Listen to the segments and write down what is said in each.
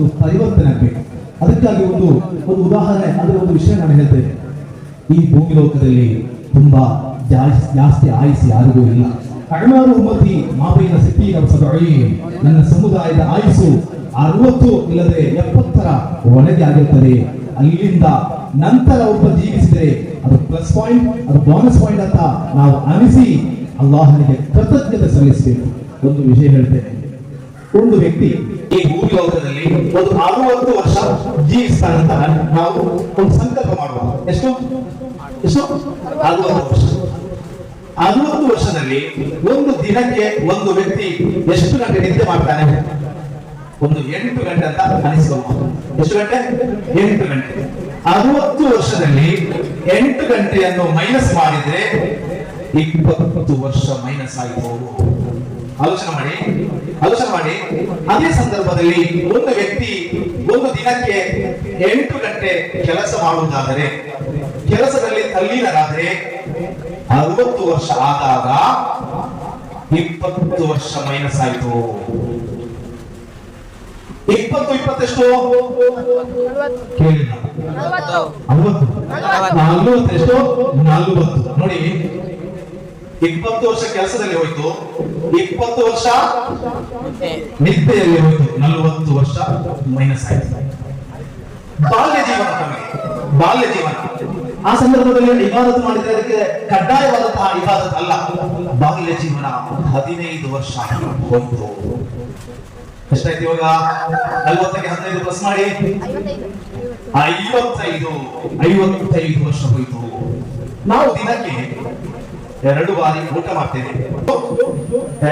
ಒಂದು ಪರಿವರ್ತನೆ ಆಗಬೇಕು ಅದಕ್ಕಾಗಿ ಒಂದು ಒಂದು ಉದಾಹರಣೆ, ಅದರ ಒಂದು ವಿಷಯ ನಾನು ಹೇಳ್ತೇನೆ. ಈ ಭೂಮಿ ಲೋಕದಲ್ಲಿ ತುಂಬಾ ಜಾಸ್ತಿ ಜಾಸ್ತಿ ಆಯುಸ್ ಯಾರಿಗೂ ಇಲ್ಲ. ಅಣ್ಣಾರು ಉಮ್ಮತಿ ಮಾಬೈನ ಸಿಟಿ. ನನ್ನ ಸಮುದಾಯದ ಆಯುಸ್ಸು ಅರವತ್ತು ಇಲ್ಲದೆ ಎಪ್ಪತ್ತರ ಒಳಗೆ ಆಗಿರುತ್ತದೆ. ಅಲ್ಲಿಂದ ನಂತರ ಒಬ್ಬ ಜೀವಿಸಿದರೆ ಅದು ಪ್ಲಸ್ ಪಾಯಿಂಟ್ ಅದು ಬೋನಸ್ ಪಾಯಿಂಟ್ ಅಂತ ನಾವು ಅನಿಸಿ ಅಲ್ಲಾಹನಿಗೆ ಕೃತಜ್ಞತೆ ಸಲ್ಲಿಸಬೇಕು. ಒಂದು ವಿಷಯ ಹೇಳ್ತೇನೆ. ಒಂದು ವ್ಯಕ್ತಿ ಈ ಭೂಮಿ ಲೋಕದಲ್ಲಿ ಒಂದು ಅರವತ್ತು ವರ್ಷ ಜೀವಿಸ್ತಾನಂತ ನಾವು ಒಂದು ಸಂಕಲ್ಪ ಮಾಡುವ ಎಷ್ಟು? ಎಷ್ಟು? ಅರವತ್ತು ವರ್ಷ. ಅರವತ್ತು ವರ್ಷದಲ್ಲಿ ಒಂದು ದಿನಕ್ಕೆ ಒಂದು ವ್ಯಕ್ತಿ ಎಷ್ಟು ಗಂಟೆ ನಿದ್ದೆ ಮಾಡ್ತಾನೆ? ಒಂದು ಎಂಟು ಗಂಟೆ ಅಂತ ಅನಿಸ್ಕೊಂಡು ಎಷ್ಟು ಗಂಟೆ? ಎಂಟು ಗಂಟೆ. ಅರವತ್ತು ವರ್ಷದಲ್ಲಿ ಎಂಟು ಗಂಟೆಯನ್ನು ಮೈನಸ್ ಮಾಡಿದ್ರೆ ಇಪ್ಪತ್ತು ವರ್ಷ ಮೈನಸ್ ಆಯಿತು. ಆಲೋಚನೆ ಮಾಡಿ ಆಲೋಚನೆ ಮಾಡಿ. ಅದೇ ಸಂದರ್ಭದಲ್ಲಿ ಒಂದು ವ್ಯಕ್ತಿ ಒಂದು ದಿನಕ್ಕೆ ಎಂಟು ಗಂಟೆ ಕೆಲಸ ಮಾಡುವುದಾದರೆ ಕೆಲಸದಲ್ಲಿ ತಲ್ಲೀನರಾದರೆ ಅರವತ್ತು ವರ್ಷ ಆದಾಗ ಇಪ್ಪತ್ತು ವರ್ಷ ಮೈನಸ್ ಆಯಿತು. ಇಪ್ಪತ್ತು ಇಪ್ಪತ್ತೆಷ್ಟು? ಕೇಳಿಲ್ಲ. ನಲ್ವತ್ತು. ನೋಡಿ ಇಪ್ಪತ್ತು ವರ್ಷ ಕೆಲಸದಲ್ಲಿ ಹೋಯ್ತು. ಇಪ್ಪತ್ತು ವರ್ಷ ನಿದ್ದೆಯಲ್ಲಿ ಹೋಯ್ತು. ನಲವತ್ತು ವರ್ಷ ಮೈನಸ್ ಆಯ್ತು. ಬಾಲ್ಯ ಜೀವನ ಬಾಲ್ಯ ಜೀವನ. ಆ ಸಂದರ್ಭದಲ್ಲಿ ಇಬಾದತ್ ಮಾಡಿದ್ರೆ ಅದಕ್ಕೆ ಕಡ್ಡಾಯವಾದಂತಹ ಇಬಾದತ್ ಅಲ್ಲ. ಬಾಲ್ಯ ಜೀವನ ಹದಿನೈದು ವರ್ಷ ಹೋಯ್ತು. ಎಷ್ಟಾಯ್ತು ಇವಾಗ? ನಲ್ವತ್ತಕ್ಕೆ ಹದಿನೈದು ಪ್ಲಸ್ ಮಾಡಿ. ಐವತ್ತೈದು. ಐವತ್ತೈದು ವರ್ಷ ಹೋಯ್ತು. ನಾವು ದಿನಕ್ಕೆ ಎರಡು ಬಾರಿ ಊಟ ಮಾಡ್ತೇನೆ.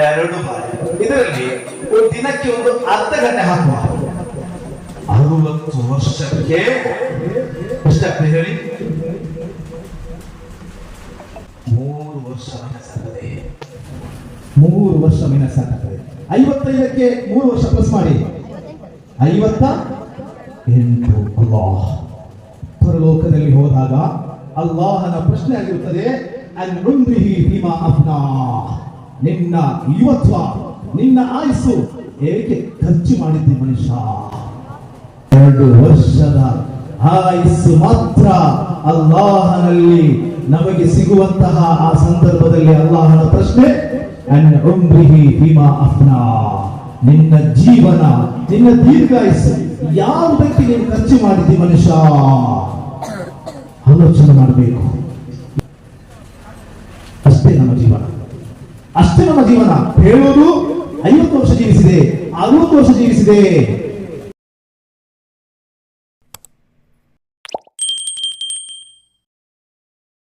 ಎರಡು ಬಾರಿ. ಇದರಲ್ಲಿ ದಿನಕ್ಕೆ ಒಂದು ಅರ್ಧ ಗಂಟೆ ಹಾಕುವ. ಅರವತ್ತು ವರ್ಷಕ್ಕೆ ಎಷ್ಟಾಗ್ತದೆ ಹೇಳಿ? ಮೂರು ವರ್ಷ ಮೈನಸ್ ಆಗ್ತದೆ. ಮೂರು ವರ್ಷ ಮೀನ ಆಗ್ತದೆ. ಐವತ್ತೈದಕ್ಕೆ ಮೂರು ವರ್ಷ ಪ್ಲಸ್ ಮಾಡಿ. ಐವತ್ತ ಎಂಟು. ಅಲ್ಲಾಹ್. ಪರಲೋಕದಲ್ಲಿ ಹೋದಾಗ ಅಲ್ಲಾಹನ ಪ್ರಶ್ನೆ ಆಗಿರುತ್ತದೆ ಅನ್ ಉಮ್ರಿಹಿ ಹಿಮಾ ಅಫ್ನಾ ನಿನ್ನ ಯುವತ್ವ, ನಿನ್ನ ಆಯಸ್ಸು ಏಕೆ ಖರ್ಚು ಮಾಡಿದ್ದೆ ಮನುಷ್ಯ? ಎರಡು ವರ್ಷದ ಆಯಸ್ಸು ಮಾತ್ರ ಅಲ್ಲಾಹನಲ್ಲಿ ನಮಗೆ ಸಿಗುವಂತಹ ಆ ಸಂದರ್ಭದಲ್ಲಿ ಅಲ್ಲಾಹನ ಪ್ರಶ್ನೆ, ಅನ್ ಉಮ್ರಿಹಿ ಹಿಮಾ ಅಫ್ನಾ. ನಿನ್ನ ಜೀವನ, ನಿನ್ನ ದೀರ್ಘಾಯಸ್ಸು ಯಾವುದಕ್ಕೆ ನೀನು ಖರ್ಚು ಮಾಡಿದ್ದಿ ಮನುಷ್ಯ ಆಲೋಚನೆ ಮಾಡಬೇಕು ಅಷ್ಟೇ ನಮ್ಮ ಜೀವನ ಅಷ್ಟೇ ನಮ್ಮ ಜೀವನ. ಹೇಳೋದು ಐವತ್ತು ವರ್ಷ ಜೀವಿಸಿದೆ ಅರವತ್ತು ವರ್ಷ ಜೀವಿಸಿದೆ.